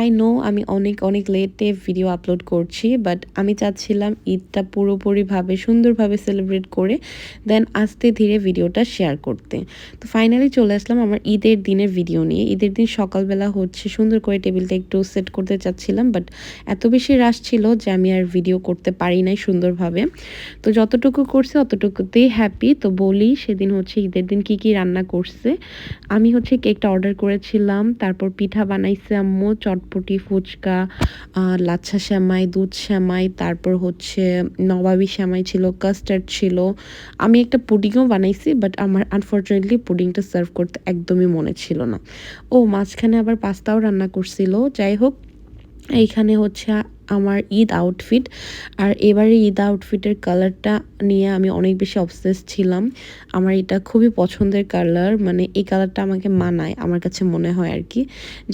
I know আমি অনেক অনেক লেটে ভিডিও আপলোড করছি বাট আমি চাচ্ছিলাম ঈদটা পুরোপুরিভাবে, সুন্দরভাবে সেলিব্রেট করে দেন আস্তে ধীরে ভিডিওটা শেয়ার করতে। তো ফাইনালি চলে আসলাম আমার ঈদের দিনের ভিডিও নিয়ে। ঈদের দিন সকালবেলা হচ্ছে সুন্দর করে টেবিলটা একটু সেট করতে চাচ্ছিলাম বাট এত বেশি রাশ ছিল যে আমি আর ভিডিও করতে পারি নাই সুন্দরভাবে। তো যতটুকু করছে অতটুকুতেই হ্যাপি তো বলি সেদিন হচ্ছে ঈদের দিন কি কি রান্না করছে। আমি হচ্ছে কেকটা অর্ডার করেছিলাম, তারপর পিঠা বানাইছে আম্মু চটপটি, ফুচকা লাচ্ছা শ্যামাই, দুধ শ্যামাই, তারপর হচ্ছে নবাবি শ্যামাই ছিল কাস্টার্ড ছিল। আমি একটা পুডিংও বানাইছি বাট আমার আনফর্চুনেটলি পুডিংটা সার্ভ করতে একদমই মনে ছিল না। ও, মাঝখানে আবার পাস্তাও রান্না করছিল। যাই হোক, এইখানে হচ্ছে আমার ঈদ আউটফিট আর এবারে ঈদ আউটফিটের কালারটা নিয়ে আমি অনেক বেশি অবসেস ছিলাম। আমার এটা খুবই পছন্দের কালার মানে এই কালারটা আমাকে মানায়, আমার কাছে মনে হয় আর কি।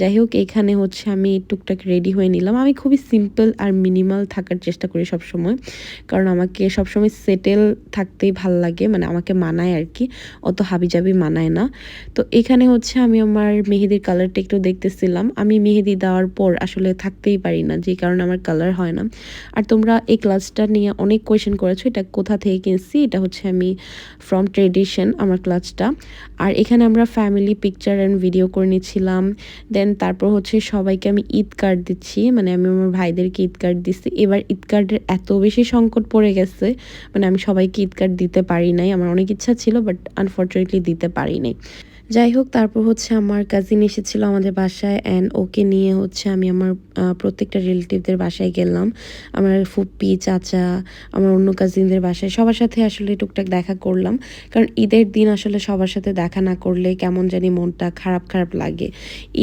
যাই হোক, এখানে হচ্ছে আমি টুকটাক রেডি হয়ে নিলাম। আমি খুবই সিম্পল আর মিনিমাল থাকার চেষ্টা করি সব সময় কারণ আমাকে সবসময় সেটেল থাকতেই ভালো লাগে মানে আমাকে মানায় আর কি। অত হাবিজাবি মানায় না। তো এখানে হচ্ছে আমি আমার মেহেদির কালারটা একটু দেখতেছিলাম। আমি মেহেদি দেওয়ার পর আসলে থাকতেই পারি না, যে কারণে আমার কালার হয় না। আর তোমরা এই ক্লাসটা নিয়ে অনেক কোয়েশ্চেন করেছ, এটা কোথা থেকে কিনছি, এটা হচ্ছে আমি ফ্রম ট্রেডিশন আমার ক্লাসটা আর এখানে আমরা ফ্যামিলি পিকচার অ্যান্ড ভিডিও করে নিচ্ছিলাম দেন তারপর হচ্ছে সবাইকে আমি ঈদ কার্ড দিচ্ছি মানে আমি আমার ভাইদেরকে ঈদ কার্ড দিচ্ছি। এবার ঈদ কার্ডের এত বেশি সংকট পড়ে গেছে মানে আমি সবাইকে ঈদ কার্ড দিতে পারি নাই। আমার অনেক ইচ্ছা ছিল বাট আনফর্চুনেটলি দিতে পারি নাই। যাই হোক, তারপর হচ্ছে আমার কাজিন এসেছিল আমাদের বাসায় অ্যান্ড ওকে নিয়ে হচ্ছে আমি আমার প্রত্যেকটা রিলেটিভদের বাসায় গেলাম। আমার ফুপ্পি, চাচা, আমার অন্য কাজিনদের বাসায় সবার সাথে আসলে টুকটাক দেখা করলাম। কারণ ঈদের দিন আসলে সবার সাথে দেখা না করলে কেমন জানি মনটা খারাপ খারাপ লাগে।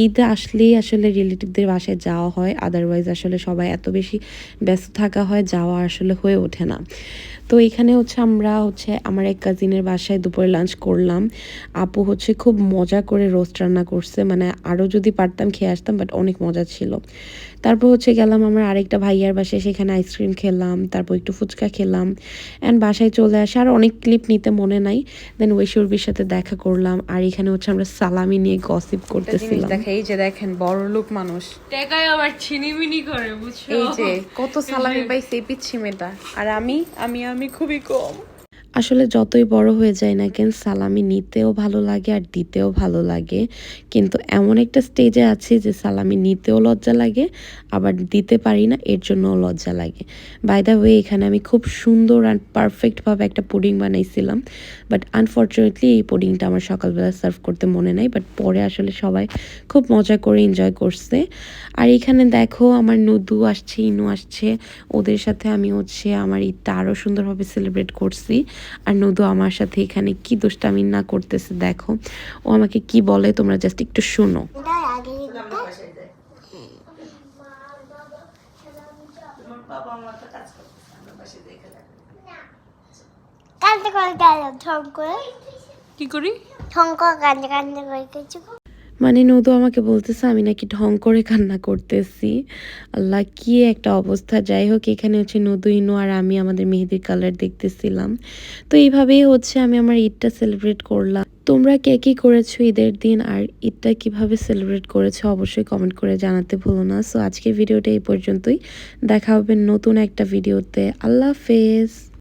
ঈদ আসলেই আসলে রিলেটিভদের বাসায় যাওয়া হয় আদারওয়াইজ আসলে সবাই এত বেশি ব্যস্ত থাকা হয়, যাওয়া আসলে হয়ে ওঠে না। তো এখানে হচ্ছে আমরা হচ্ছে আমার এক কাজিনের বাসায় দুপুরে লাঞ্চ করলাম। আপু হচ্ছে খুব মজা করে রোস্ট রান্না করছে। মানে আরও যদি পারতাম খেয়ে আসতাম বাট অনেক মজা ছিল। তারপর হচ্ছে গেলাম আমার আরেকটা ভাইয়ার বাসায় সেখানে আইসক্রিম খেলাম তারপর একটু ফুচকা খেলাম। অ্যান্ড বাসায় চলে আসে আর অনেক ক্লিপ নিতে মনে নাই। দেন ঐশ্বর্যের সাথে দেখা করলাম আর এখানে হচ্ছে আমরা সালামি নিয়ে গসিপ করতেছিলাম। দেখে এই যে দেখেন বড় লোক মানুষ। টেকায় আবার ছিনিমিনি করে বুঝছ? এই যে কত সালামি পাইছে এই পিচ্ছি মেয়েটা। আর আমি আমি আমি খুবই কম। আসলে যতই বড় হয়ে যায় না কেন, সালামি নিতেও ভালো লাগে আর দিতেও ভালো লাগে। কিন্তু এমন একটা স্টেজে আছি যে সালামি নিতেও লজ্জা লাগে, আবার দিতে পারি না, এর জন্যও লজ্জা লাগে। বাই দ্য ওয়ে এখানে আমি খুব সুন্দর আর পারফেক্টভাবে একটা পুডিং বানাইছিলাম বাট আনফর্চুনেটলি এই পুডিংটা আমার সকালবেলা সার্ভ করতে মনে নাই বাট পরে আসলে সবাই খুব মজা করে এনজয় করছে। আর এখানে দেখো আমার নদু আসছে, ইনু আসছে, ওদের সাথে আমি হচ্ছে আমার ঈদটা আরও সুন্দরভাবে সেলিব্রেট করছি। আর নদু আমার সাথে এখানে কি দুষ্টামি না করতেছে দেখো। ও আমাকে কি বলে তোমরা জাস্ট একটু শোনো। কি করি? করে কান্দে কান্দে করে কিছু মানে নদু আমাকে বলতেছে, আমি নাকি ঢং করে কান্না করতেছি। আল্লাহ, কি একটা অবস্থা। যাই হোক, এখানে হচ্ছে নদু, ইনু আর আমি আমাদের মেহেদির কালার দেখতেছিলাম। তো এইভাবেই হচ্ছে আমি আমার ঈদটা সেলিব্রেট করলাম। তোমরা কে কী করেছ ঈদের দিন আর ঈদটা কীভাবে সেলিব্রেট করেছ অবশ্যই কমেন্ট করে জানাতে ভুলো না। সো আজকের ভিডিওটা এই পর্যন্তই। দেখা হবে নতুন একটা ভিডিওতে। আল্লাহ হাফেজ।